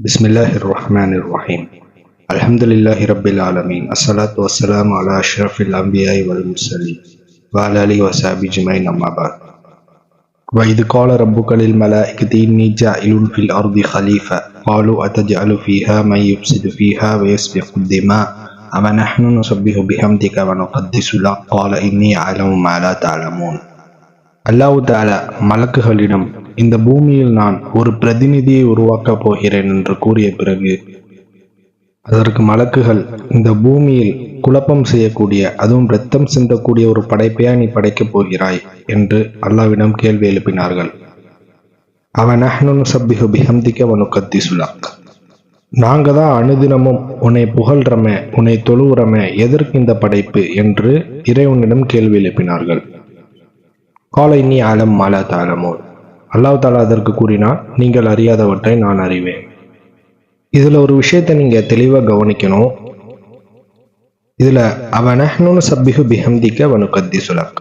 بسم الله الرحمن الرحيم الحمد لله رب العالمين الصلاة والسلام على أشرف الأنبياء والمرسلين وعلى آله وصحبه أجمعين أما بعد وإذ قال ربك للملائكة إني جاعل في الأرض خليفة قالوا أتجعل فيها من يفسد فيها ويسفك الدماء أما نحن نسبح بحمدك ونقدس لك قال إني أعلم ما لا تعلمون அல்லாஹ் தாலா மலக்குகளிடம் இந்த பூமியில் நான் ஒரு பிரதிநிதியை உருவாக்கப் போகிறேன் என்று கூறிய பிறகு அதற்கு மலக்குகள் இந்த பூமியில் குழப்பம் செய்யக்கூடிய அதுவும் ரத்தம் சிந்தக்கூடிய ஒரு படைப்பையா நீ படைக்கப் போகிறாய் என்று அல்லாவிடம் கேள்வி எழுப்பினார்கள். அவன் அஹ்னு சப்பிஹு பிஹம்திக்க வனுக்கத்தி சுலாக் நாங்கள் தான் அனுதினமும் உன்னை புகழ்றமே உன்னை தொழுவுறமே எதற்கு இந்த படைப்பு என்று இறைவனிடம் கேள்வி எழுப்பினார்கள். காலை நீ ஆலம் மாலா தாளமோ அல்லாஹ் தாலா அதற்கு கூறினார் நீங்கள் அறியாதவற்றை நான் அறிவேன். இதுல ஒரு விஷயத்தை நீங்க தெளிவா கவனிக்கணும். இதுல அவனஹ்னு சப்பிஹு பிஹம்திக்க கத்தி சுலக்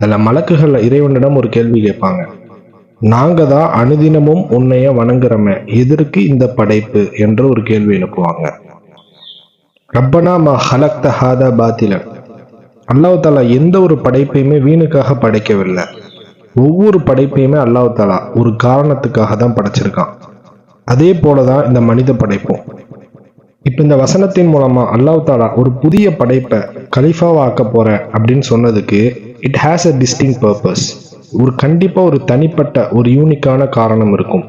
அதுல மலக்குகள் இறைவனிடம் ஒரு கேள்வி கேட்பாங்க. நாங்க தான் அனுதினமும் உன்னைய வணங்குறோமே எதற்கு இந்த படைப்பு? என்று ஒரு கேள்வி எழுப்புவாங்க. ரப்பனா மா ஹலக்த ஹாதா பாத்திலன். அல்லாஹ் தாலா எந்த ஒரு படைப்பையுமே வீணுக்காக படைக்கவில்லை. ஒவ்வொரு படைப்பையுமே அல்லாஹ் தாலா ஒரு காரணத்துக்காக தான் படைச்சிருக்கான். அதே போலதான் இந்த மனித படைப்பும். இப்போ இந்த வசனத்தின் மூலமா அல்லாஹ் தாலா ஒரு புதிய படைப்பை கலிஃபாவாக்க போறேன் அப்படின்னு சொன்னதுக்கு it has a distinct purpose ஒரு கண்டிப்பாக ஒரு தனிப்பட்ட ஒரு யூனிக்கான காரணம் இருக்கும்.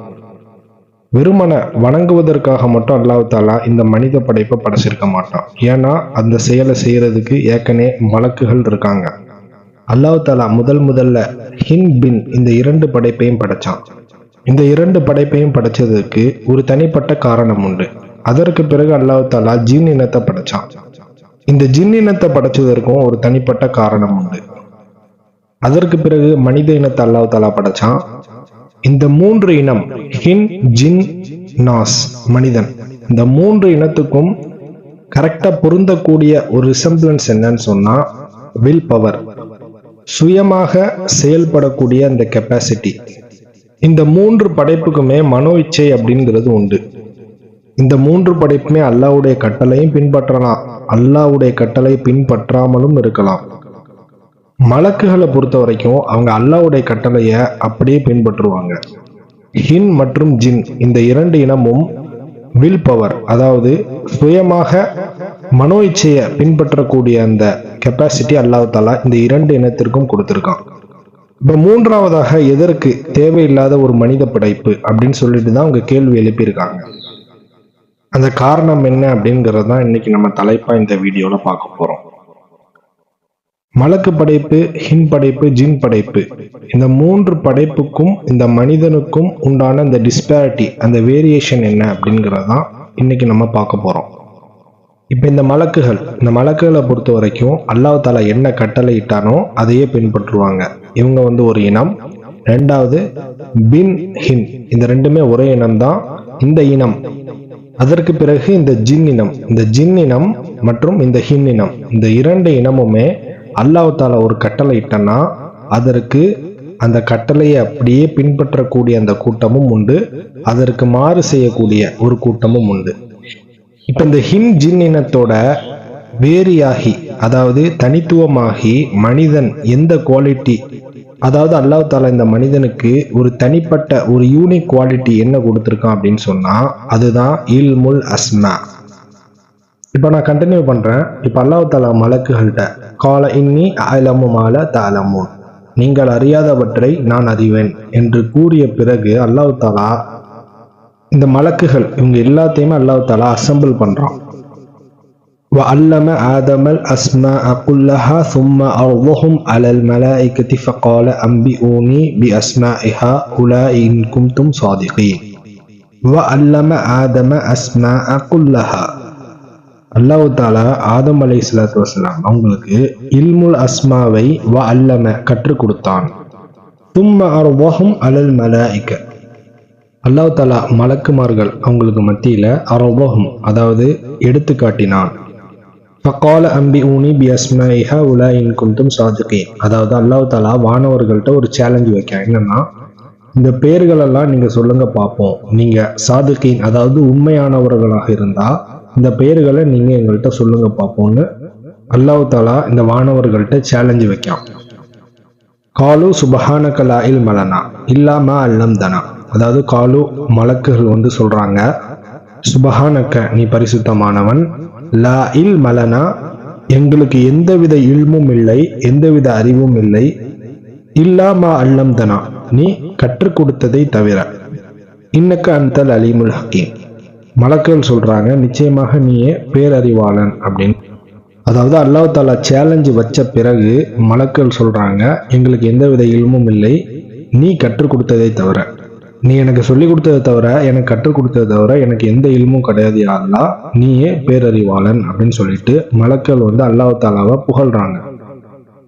வெறுமனை வணங்குவதற்காக மட்டும் அல்லாஹ் தாலா இந்த மனித படைப்பை படைச்சிருக்க மாட்டான். ஏன்னா அந்த செயலை செய்யறதுக்கு ஏற்கனவே வழக்குகள் இருக்காங்க. அல்லாஹ் தாலா முதல் முதல்ல ஹின் பின் இந்த இரண்டு படைப்பையும் படைச்சான். இந்த இரண்டு படைப்பையும் படைச்சதுக்கு ஒரு தனிப்பட்ட காரணம் உண்டு. அதற்கு பிறகு அல்லாஹாலா ஜின் இனத்தை படைச்சான். இந்த ஜின் இனத்தை படைச்சதற்கும் ஒரு தனிப்பட்ட காரணம் உண்டு. அதற்கு பிறகு மனித இனத்தை அல்லாஹாலா படைச்சான். இந்த மூன்று இனம் ஹின் ஜின் நாஸ் மனிதன். இந்த மூன்று இனத்துக்கும் கரெக்டா பொருந்தக்கூடிய ஒரு ரிசம்பிளன்ஸ் என்னன்னு சொன்னா வில் பவர் சுயமாக செயல்படக்கூடிய அந்த கெப்பாசிட்டி இந்த மூன்று படைப்புக்குமே மனோ இச்சை அப்படிங்கிறது உண்டு. இந்த மூன்று படைப்புமே அல்லாவுடைய கட்டளையும் பின்பற்றலாம். அல்லாவுடைய கட்டளை பின்பற்றாமலும் இருக்கலாம். மலக்குகளை பொறுத்த வரைக்கும் அவங்க அல்லாவுடைய கட்டளையை அப்படியே பின்பற்றுவாங்க. ஹின் மற்றும் ஜின் இந்த இரண்டு இனமும் வில் பவர் அதாவது சுயமாக மனோ இச்சையை பின்பற்றக்கூடிய அந்த கெப்பாசிட்டி அல்லாஹ் தாலா இந்த இரண்டு இனத்திற்கும் கொடுத்திருக்கான். இப்ப மூன்றாவதாக எதற்கு தேவையில்லாத ஒரு மனித படைப்பு அப்படின்னு சொல்லிட்டு தான் அவங்க கேள்வி எழுப்பியிருக்காங்க. அந்த காரணம் என்ன அப்படிங்கிறது தான் இன்னைக்கு நம்ம தலைப்பா இந்த வீடியோல பார்க்க போறோம். மலக்கு படைப்பு ஹின் படைப்பு ஜின் படைப்பு. இந்த மூன்று படைப்புக்கும் இந்த மனிதனுக்கும் உண்டான இந்த டிஸ்பேரிட்டி அந்த வேரியேஷன் என்ன அப்படிங்கிறது தான் இன்னைக்கு நம்ம பார்க்க போகிறோம் இப்போ இந்த மலக்குகள் இந்த மலக்குகளை பொறுத்த வரைக்கும் அல்லாஹ் தாலா என்ன கட்டளை இட்டானோ அதையே பின்பற்றுவாங்க. இவங்க வந்து ஒரு இனம். ரெண்டாவது பின் ஹின். இந்த ரெண்டுமே ஒரே இனம் தான் இந்த இனம். அதற்கு பிறகு இந்த ஜின் இனம். இந்த ஜின் இனம் மற்றும் இந்த ஹின் இனம். இந்த இரண்டு இனமுமே அல்லாஹால ஒரு கட்டளை இட்டனா அதற்கு அந்த கட்டளையை அப்படியே பின்பற்றக்கூடிய அந்த கூட்டமும் உண்டு அதற்கு மாறு செய்யக்கூடிய ஒரு கூட்டமும் உண்டு. இப்ப இந்த ஹின் ஜின் இனத்தோட வேரியாகி அதாவது தனித்துவமாகி மனிதன் எந்த குவாலிட்டி அதாவது அல்லாஹ் தாலா இந்த மனிதனுக்கு ஒரு தனிப்பட்ட ஒரு யூனிக் குவாலிட்டி என்ன கொடுத்துருக்கான் அப்படின்னு சொன்னா அதுதான் இல்முல் அஸ்மா இப்போ நான் கண்டினியூ பண்றேன். இப்போ அல்லாஹ் தாலா மலக்குகள்கிட்ட கால இன்னி அலமு மால தாலமுன் நீங்கள் அறியாதவற்றை நான் அறிவேன் என்று கூறிய பிறகு அல்லாஹ் தாலா இந்த மலக்குகள் இவங்க எல்லாத்தையுமே அல்லாஹ் தாலா அசம்பிள் பண்றான் وعلم آدم الأسماء كلها ثم أرضهم على الملائكة فقال أنبئوني بأسماء هؤلاء إن كنتم صادقين وعلم آدم أسماء كلها அல்லாஹு தாலா ஆதம் அலை சலாத்து வசலாம் அவங்களுக்கு இல்முல் அஸ்மாவை வ அல்லம கற்றுக் கொடுத்தான். தும்ம அர்வஹும் அலல் மலாய்க்க. அல்லாஹு தாலா மலக்குமார்கள் அவங்களுக்கு மத்தியில அர்வஹும் அதாவது எடுத்து காட்டினான். ஃபக்கால அம்பி ஊனி பி அஸ்மாயிஹா உலா இன் குந்தும் சாதுகே அதாவது அல்லாஹு தாலா வானவர்கள்ட்ட ஒரு சேலஞ்சு வைக்கேன் என்னன்னா இந்த பெயர்களெல்லாம் நீங்க சொல்லுங்க பார்ப்போம் நீங்க சாதுகீன் அதாவது உண்மையானவர்களாக இருந்தா இந்த பெயர்களை நீங்க எங்கள்கிட்ட சொல்லுங்க பார்ப்போம்னு அல்லாஹ் தாலா இந்த வானவர்கள்ட்ட சேலஞ்சு வைக்கான் காலு சுபஹானகலா இல் மலனா இல்லாம அல்லம் தனா அதாவது காலு மலக்குகள் வந்து சொல்றாங்க சுபஹானக்க நீ பரிசுத்தமானவன் லா இல் மலனா எங்களுக்கு எந்தவித இல்மும் இல்லை எந்தவித அறிவும் இல்லை இல்லாமா அல்லம் தனா நீ கற்றுக் கொடுத்ததை தவிர இன்னக்க அந்தல் அலிமுல் ஹக்கீம். மலக்குகள் சொல்றாங்க நிச்சயமாக நீயே பேரறிவாளன் அப்படின்னு. அதாவது அல்லாஹ் தாலா சேலஞ்சு வச்ச பிறகு மலக்கள் சொல்றாங்க எங்களுக்கு எந்தவித இல்மும் இல்லை நீ கற்றுக் கொடுத்ததை தவிர. நீ எனக்கு சொல்லிக் கொடுத்ததை தவிர எனக்கு கற்றுக் கொடுத்ததை தவிர எனக்கு எந்த இல்மும் கிடையாது யா நீயே பேரறிவாளன் அப்படின்னு சொல்லிட்டு மலக்கள் வந்து அல்லாஹ் தாலாவை புகழ்றாங்க.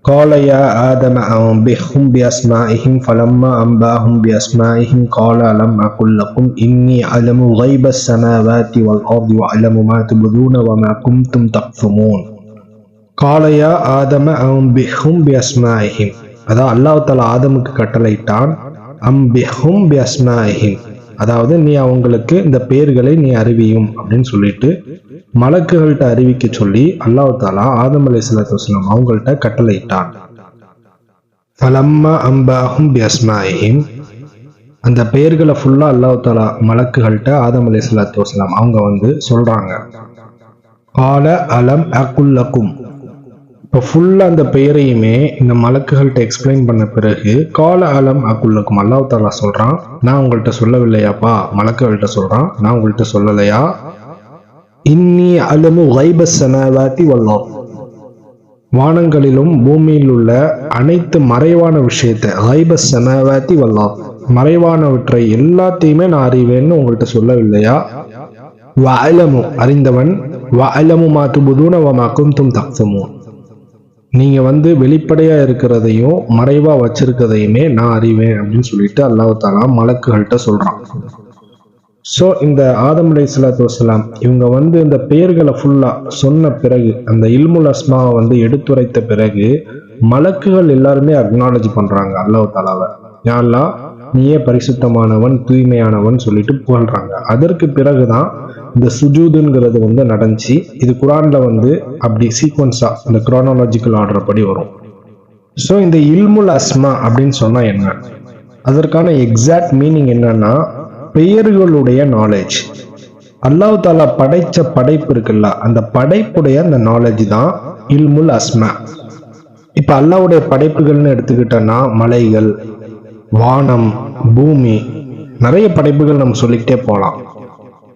قال يا آدم أنبئهم بأسمائهم فلما أنبأهم بأسمائهم قال ألم أقل لكم إني أعلم غيب السماوات والأرض وأعلم ما تبدون وما كنتم تكتمون قال يا آدم أنبئهم بأسمائهم அதாவது அல்லாஹ் தாலா ஆதமுக்கு கட்டளையிட்டான் அம்பிஹும் பி அஸ்மாஹிம் அதாவது நீ அவங்களுக்கு இந்த பெயர்களை நீ அறிவியும் அப்படின்னு சொல்லிட்டு மலக்குகள்கிட்ட அறிவிக்க சொல்லி அல்லாஹ் தாலா ஆதம் அலை வஸ்லாம் அவங்கள்ட்ட கட்டளையிட்டான். ஃபலம்மா அம்பாஹும் பியஸ்மாயிம் அந்த பெயர்களை ஃபுல்லா அல்லாஹ் தாலா மலக்குகள்கிட்ட ஆதம் அலை சலாத்து வஸ்லாம் அவங்க வந்து சொல்றாங்க. ஆல அலம் அகுல்லக்கும் இப்போ ஃபுல்லாக அந்த பெயரையுமே இந்த மலக்குகள்கிட்ட எக்ஸ்பிளைன் பண்ண பிறகு கால அலம் அக்குள்ளக்கும் அல்லாஹ் தாலா சொல்கிறான் நான் உங்கள்கிட்ட சொல்லவில்லையாப்பா? மலக்குகள்கிட்ட சொல்கிறான் நான் உங்கள்கிட்ட சொல்லலையா? இன்னி அலமு வைப சமாவாத்தி வல்லோம் வானங்களிலும் பூமியில் உள்ள அனைத்து மறைவான விஷயத்தை ஹைப சமாவாத்தி வல்லாம் மறைவானவற்றை எல்லாத்தையுமே நான் அறிவேன்னு உங்கள்கிட்ட சொல்லவில்லையா? வஅலமு அறிந்தவன் வஅலமு மா துபுதூன வ மா குன்தும் நீங்க வந்து வெளிப்படையா இருக்கிறதையும் மறைவா வச்சிருக்கிறதையுமே நான் அறிவேன் அப்படின்னு சொல்லிட்டு அல்லாஹ் மலக்குகள்கிட்ட சொல்றான். ஸோ இந்த ஆதம் அலை சலாத்து வசலாம் இவங்க வந்து இந்த பெயர்களை ஃபுல்லாக சொன்ன பிறகு அந்த இல்முல் அஸ்மாவை வந்து எடுத்துரைத்த பிறகு மலக்குகள் எல்லாருமே அக்னாலஜ் பண்ணுறாங்க அல்லாஹ் தாலாவை யாரெல்லாம் நீயே பரிசுத்தமானவன் தூய்மையானவன் சொல்லிட்டு புகழ்றாங்க. அதற்கு பிறகுதான் இந்த சுஜூதுங்கிறது வந்து நடந்துச்சு. இது குரான்ல வந்து அப்படி சீக்வன்ஸா இந்த குரானாலஜிக்கல் ஆர்டர் படி வரும். ஸோ இந்த இல்முல் அஸ்மா அப்படின்னு சொன்னா என்ன? அதற்கான எக்ஸாக்ட் மீனிங் என்னன்னா பெயர்களுடைய நாலேஜ் அல்லாஹ் தாலா படைச்ச படைப்பு இருக்குல்ல அந்த படைப்புடைய அந்த நாலேஜ் தான் இல்முல் அஸ்மா. இப்ப அல்லாவுடைய படைப்புகள்னு எடுத்துக்கிட்டோன்னா மலைகள் வானம் பூமி நிறைய படைப்புகள் நம்ம சொல்லிக்கிட்டே போகலாம்.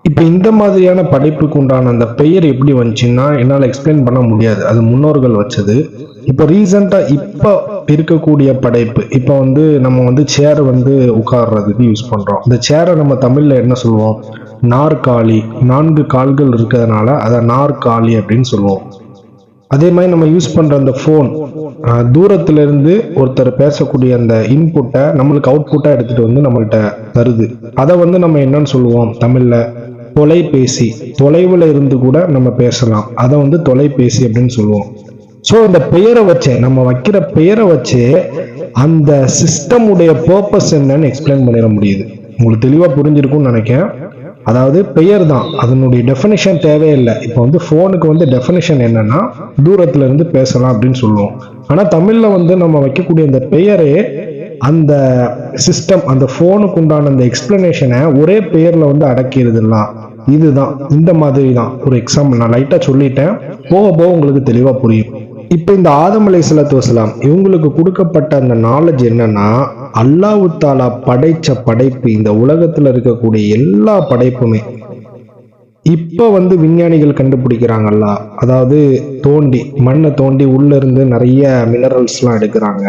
இப்போ இந்த மாதிரியான படைப்புக்கு உண்டான அந்த பெயர் எப்படி வந்துச்சுன்னா என்னால் எக்ஸ்பிளைன் பண்ண முடியாது. அது முன்னோர்கள் வச்சது. இப்போ ரீசெண்டாக இப்போ இருக்கக்கூடிய படைப்பு இப்போ வந்து நம்ம வந்து சேரை வந்து உட்கார்றதுக்கு யூஸ் பண்ணுறோம் இந்த சேரை நம்ம தமிழில் என்ன சொல்லுவோம்? நாற்காலி. நான்கு கால்கள் இருக்கிறதுனால அதை நாற்காலி அப்படின்னு சொல்லுவோம். அதே மாதிரி நம்ம யூஸ் பண்ணுற அந்த ஃபோன் தூரத்துலேருந்து ஒருத்தர் பேசக்கூடிய அந்த இன்புட்டை நம்மளுக்கு அவுட்புட்டாக எடுத்துகிட்டு வந்து நம்மள்கிட்ட தருது. அதை வந்து நம்ம என்னன்னு சொல்லுவோம்? தமிழில் தொலைபேசி தொலைவில் இருந்து கூட நம்ம பேசலாம். அதை வந்து தொலைபேசி அப்படின்னு சொல்லுவோம். ஸோ இந்த பெயரை வச்சே நம்ம வைக்கிற பெயரை வச்சே அந்த சிஸ்டம் உடைய பர்பஸ் என்னன்னு எக்ஸ்பிளைன் பண்ணிட முடியுது. உங்களுக்கு தெளிவாக புரிஞ்சிருக்கும்னு நினைக்கிறேன். அதாவது பெயர் தான். அதனுடைய டெஃபினேஷன் தேவையில்லை இப்போ வந்து ஃபோனுக்கு வந்து டெஃபினேஷன் என்னன்னா தூரத்துல இருந்து பேசலாம் அப்படின்னு சொல்லுவோம். ஆனால் தமிழில் வந்து நம்ம வைக்கக்கூடிய அந்த பெயரே அந்த சிஸ்டம் அந்த ஃபோனுக்கு உண்டான அந்த எக்ஸ்பிளனேஷனை ஒரே பேரில் வந்து அடக்கிடுதுலாம் இதுதான் இந்த மாதிரி தான் ஒரு எக்ஸாம்பிள் நான் லைட்டாக சொல்லிட்டேன். போக போக உங்களுக்கு தெளிவாக புரியும். இப்போ இந்த ஆதம் அலை சலாத்து வசலாம் இவங்களுக்கு கொடுக்கப்பட்ட அந்த நாலேஜ் என்னன்னா அல்லாஹு தாலா படைச்ச படைப்பு இந்த உலகத்தில் இருக்கக்கூடிய எல்லா படைப்புமே. இப்போ வந்து விஞ்ஞானிகள் கண்டுபிடிக்கிறாங்கல்ல அதாவது தோண்டி மண்ணை தோண்டி உள்ளேருந்து நிறைய மினரல்ஸ்லாம் எடுக்கிறாங்க.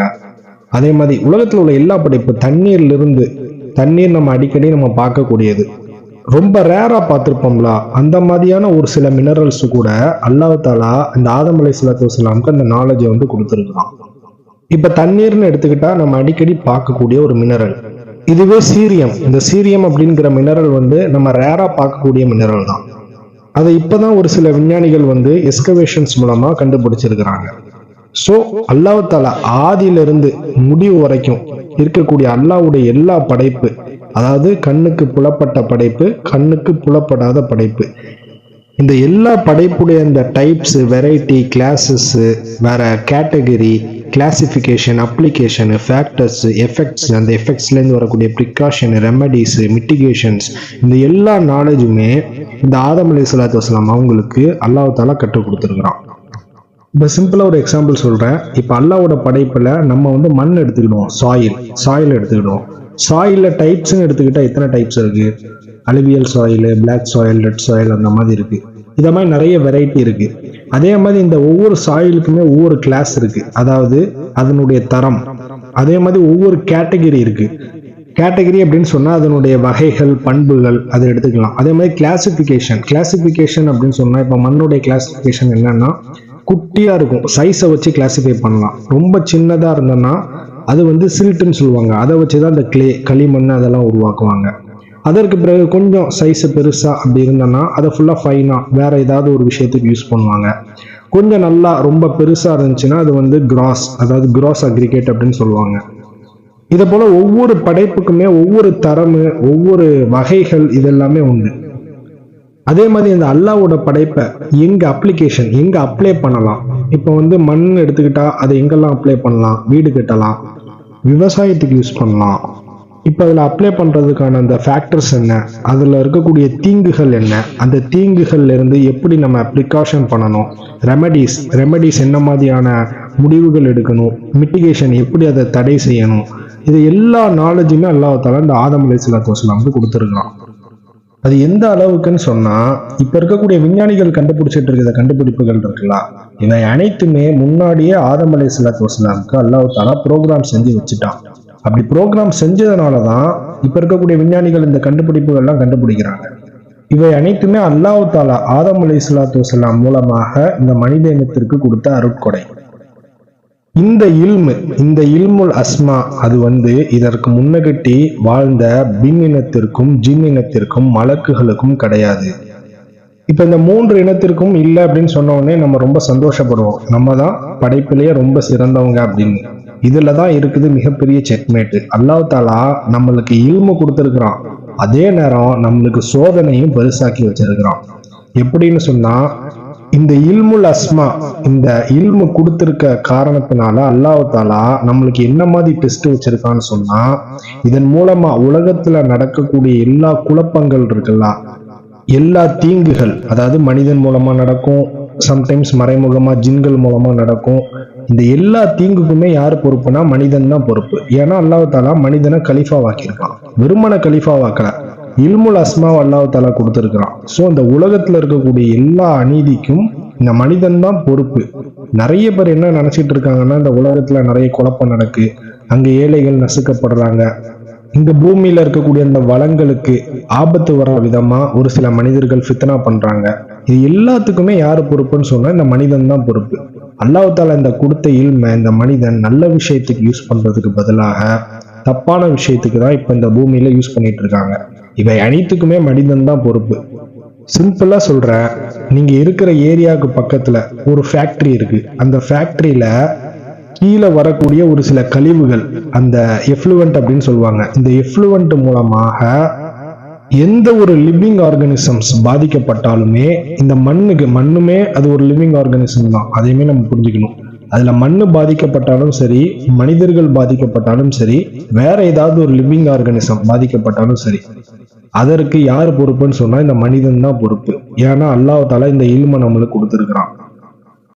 அதே மாதிரி உலகத்தில் உள்ள எல்லா படைப்பு தண்ணீர்லிருந்து தண்ணீர் நம்ம அடிக்கடி நம்ம பார்க்கக்கூடியது. ரொம்ப ரேராக பார்த்துருப்போம்ல அந்த மாதிரியான ஒரு சில மினரல்ஸ் கூட அல்லாஹ் தாலா இந்த ஆதம் அலை சலாத்து அந்த நாலேஜை வந்து கொடுத்துருக்கான் இப்போ தண்ணீர்னு எடுத்துக்கிட்டா நம்ம அடிக்கடி பார்க்கக்கூடிய ஒரு மினரல் இதுவே சீரியம். இந்த சீரியம் அப்படிங்கிற மினரல் வந்து நம்ம ரேராக பார்க்கக்கூடிய மினரல் தான். அதை இப்போதான் ஒரு சில விஞ்ஞானிகள் வந்து எஸ்கவேஷன்ஸ் மூலமா கண்டுபிடிச்சிருக்கிறாங்க. ஸோ அல்லாஹால ஆதியிலிருந்து முடிவு வரைக்கும் இருக்கக்கூடிய அல்லாவுடைய எல்லா படைப்பு அதாவது கண்ணுக்கு புலப்பட்ட படைப்பு கண்ணுக்கு புலப்படாத படைப்பு இந்த எல்லா படைப்புடைய இந்த டைப்ஸ் வெரைட்டி கிளாஸஸ் வேற category classification application factors effects அந்த எஃபெக்ட்ஸ்லேருந்து வரக்கூடிய ப்ரிகாஷன் ரெமடிஸ் மிட்டிகேஷன்ஸ் இந்த எல்லா நாலேஜுமே இந்த ஆதம் அலி சலாத்து வஸ்லாம் அவங்களுக்கு அல்லாஹால கற்றுக் கொடுத்துருக்குறான். இப்போ சிம்பிளாக ஒரு எக்ஸாம்பிள் சொல்கிறேன் இப்போ அல்லாவோட படைப்பில் நம்ம வந்து மண் எடுத்துக்கிடுவோம். Soil soil எடுத்துக்கிடுவோம். சாயிலில் டைப்ஸ்ன்னு எடுத்துக்கிட்டால் எத்தனை டைப்ஸ் இருக்குது alluvial soil black soil red soil அந்த மாதிரி இருக்குது இதை மாதிரி நிறைய வெரைட்டி இருக்குது அதே மாதிரி இந்த ஒவ்வொரு சாயிலுக்குமே ஒவ்வொரு கிளாஸ் இருக்குது அதாவது அதனுடைய தரம். அதே மாதிரி ஒவ்வொரு கேட்டகரி இருக்குது கேட்டகரி அப்படின்னு சொன்னால் அதனுடைய வகைகள் பண்புகள் அதை எடுத்துக்கலாம். அதே மாதிரி கிளாசிஃபிகேஷன் கிளாசிஃபிகேஷன் அப்படின்னு சொன்னால் இப்போ மண்ணுடைய கிளாசிஃபிகேஷன் என்னன்னா குட்டியாக இருக்கும். சைஸை வச்சு கிளாஸிஃபை பண்ணலாம். ரொம்ப சின்னதாக இருந்தோன்னா அது வந்து சில்ட்டுன்னு சொல்லுவாங்க. அதை வச்சு தான் இந்த கிளே களிமண் அதெல்லாம் உருவாக்குவாங்க. அதற்கு பிறகு கொஞ்சம் சைஸு பெருசாக அப்படி இருந்தோன்னா அதை ஃபுல்லாக ஃபைனாக வேறு ஏதாவது ஒரு விஷயத்துக்கு யூஸ் பண்ணுவாங்க. கொஞ்சம் நல்லா ரொம்ப பெருசாக இருந்துச்சுன்னா அது வந்து கிராஸ் அதாவது கிராஸ் அக்ரிகேட் அப்படின்னு சொல்லுவாங்க. இதை போல் ஒவ்வொரு படைப்புக்குமே ஒவ்வொரு தரம் ஒவ்வொரு வகைகள் இதெல்லாமே உண்டு. அதே மாதிரி இந்த அல்லாவோட படைப்பை எங்கே அப்ளிகேஷன் எங்கே அப்ளை பண்ணலாம்? இப்போ வந்து மண் எடுத்துக்கிட்டா அதை எங்கெல்லாம் அப்ளை பண்ணலாம்? வீடு கட்டலாம். விவசாயத்துக்கு யூஸ் பண்ணலாம். இப்போ அதில் அப்ளை பண்ணுறதுக்கான அந்த ஃபேக்டர்ஸ் என்ன? அதில் இருக்கக்கூடிய தீங்குகள் என்ன? அந்த தீங்குகள்லேருந்து எப்படி நம்ம ப்ரிகாஷன் பண்ணணும்? ரெமடிஸ் ரெமடிஸ் என்ன மாதிரியான முடிவுகள் எடுக்கணும்? மிட்டிகேஷன் எப்படி அதை தடை செய்யணும்? இது எல்லா நாலேஜுமே அல்லாஹால இந்த ஆதமலை அலி சலாத்து வந்து கொடுத்துருக்கலாம் அது எந்த அளவுக்குன்னு சொன்னா இப்ப இருக்கக்கூடிய விஞ்ஞானிகள் கண்டுபிடிச்சிட்டு இருக்கிற கண்டுபிடிப்புகள் இருக்கலாம் இவை அனைத்துமே முன்னாடியே ஆதமலை அலி சலாத்து அல்லாஹ் தாலா ப்ரோக்ராம் செஞ்சு வச்சுட்டான். அப்படி ப்ரோக்ராம் செஞ்சதுனால தான் இப்ப இருக்கக்கூடிய விஞ்ஞானிகள் இந்த கண்டுபிடிப்புகள்லாம் கண்டுபிடிக்கிறாங்க. இவை அனைத்துமே அல்லாஹ் தாலா ஆதம் அலி மூலமாக இந்த மனித இனத்திற்கு கொடுத்த அருட்கொடை. இந்த இல்மு இந்த இல்முல் அஸ்மா அது வந்து இதற்கு முன்னகட்டி வாழ்ந்த பின் இனத்திற்கும் ஜின் இனத்திற்கும் மலக்குகளுக்கும் கிடையாது. இப்ப இந்த மூன்று இனத்திற்கும் இல்லை அப்படின்னு சொன்ன நம்ம ரொம்ப சந்தோஷப்படுவோம். நம்ம தான் படைப்பிலேயே ரொம்ப சிறந்தவங்க அப்படின்னு. இதுல தான் இருக்குது மிகப்பெரிய செக்மேட்டு அல்லாஹ் தாலா நம்மளுக்கு இல்மு கொடுத்துருக்குறான். அதே நேரம் நம்மளுக்கு சோதனையும் பெருசாக்கி வச்சிருக்கிறான். எப்படின்னு சொன்னா இந்த இல்முல் அஸ்மா இந்த இல்மு கொடுத்திருக்க காரணத்தினால அல்லாஹு தாலா நம்மளுக்கு என்ன மாதிரி டெஸ்ட் வச்சிருக்கான்னு சொன்னா இதன் மூலமா உலகத்துல நடக்கக்கூடிய எல்லா குழப்பங்கள் இருக்குல்ல எல்லா தீங்குகள் அதாவது மனிதன் மூலமா நடக்கும் சம்டைம்ஸ் மறைமுகமா ஜின்கள் மூலமா நடக்கும் இந்த எல்லா தீங்குக்குமே யார் பொறுப்புனா மனிதன் தான் பொறுப்பு. ஏன்னா அல்லாஹு தாலா மனிதனை கலிஃபாவாக்கியிருக்கான். வெறுமன கலிஃபாவாக்கல. இல்முல் அஸ்மா அல்லாஹ் தாலா கொடுத்துருக்கிறான். ஸோ இந்த உலகத்துல இருக்கக்கூடிய எல்லா அநீதிக்கும் இந்த மனிதன் தான் பொறுப்பு. நிறைய பேர் என்ன நினைச்சிட்டு இருக்காங்கன்னா இந்த உலகத்துல நிறைய குழப்பம் நடக்கு. அங்க ஏழைகள் நசுக்கப்படுறாங்க. இந்த பூமியில இருக்கக்கூடிய அந்த வளங்களுக்கு ஆபத்து வர விதமா ஒரு சில மனிதர்கள் ஃபித்னா பண்றாங்க. இது எல்லாத்துக்குமே யாரு பொறுப்புன்னு சொன்னா இந்த மனிதன் தான் பொறுப்பு. அல்லாஹால இந்த கொடுத்த இல்மை இந்த மனிதன் நல்ல விஷயத்துக்கு யூஸ் பண்றதுக்கு பதிலாக தப்பான விஷயத்துக்கு தான் இப்போ இந்த பூமியில யூஸ் பண்ணிட்டு இருக்காங்க இவை அனைத்துக்குமே மனிதன் தான் பொறுப்பு. சிம்பிளா சொல்றேன். நீங்க இருக்கிற ஏரியாவுக்கு பக்கத்துல ஒரு ஃபேக்டரி இருக்கு. அந்த ஃபேக்டரியில கீழே வரக்கூடிய ஒரு சில கழிவுகள் அந்த எஃப்ளூவன்ட் அப்படின்னு சொல்லுவாங்க. இந்த எஃப்ளூவன்ட் மூலமாக எந்த ஒரு லிவிங் ஆர்கானிசம்ஸ் பாதிக்கப்பட்டாலுமே இந்த மண்ணுக்கு மண்ணுமே அது ஒரு லிவிங் ஆர்கானிசம் தான். அதையுமே நம்ம புரிஞ்சுக்கணும். அதுல மண்ணு பாதிக்கப்பட்டாலும் சரி மனிதர்கள் பாதிக்கப்பட்டாலும் சரி வேற ஏதாவது ஒரு லிவிங் ஆர்கனிசம் பாதிக்கப்பட்டாலும் சரி அதற்கு யார் பொறுப்புன்னு சொன்னா இந்த மனிதன் தான் பொறுப்பு. ஏன்னா அல்லாஹால இந்த இல்ம நம்மளுக்கு கொடுத்துருக்கிறான்.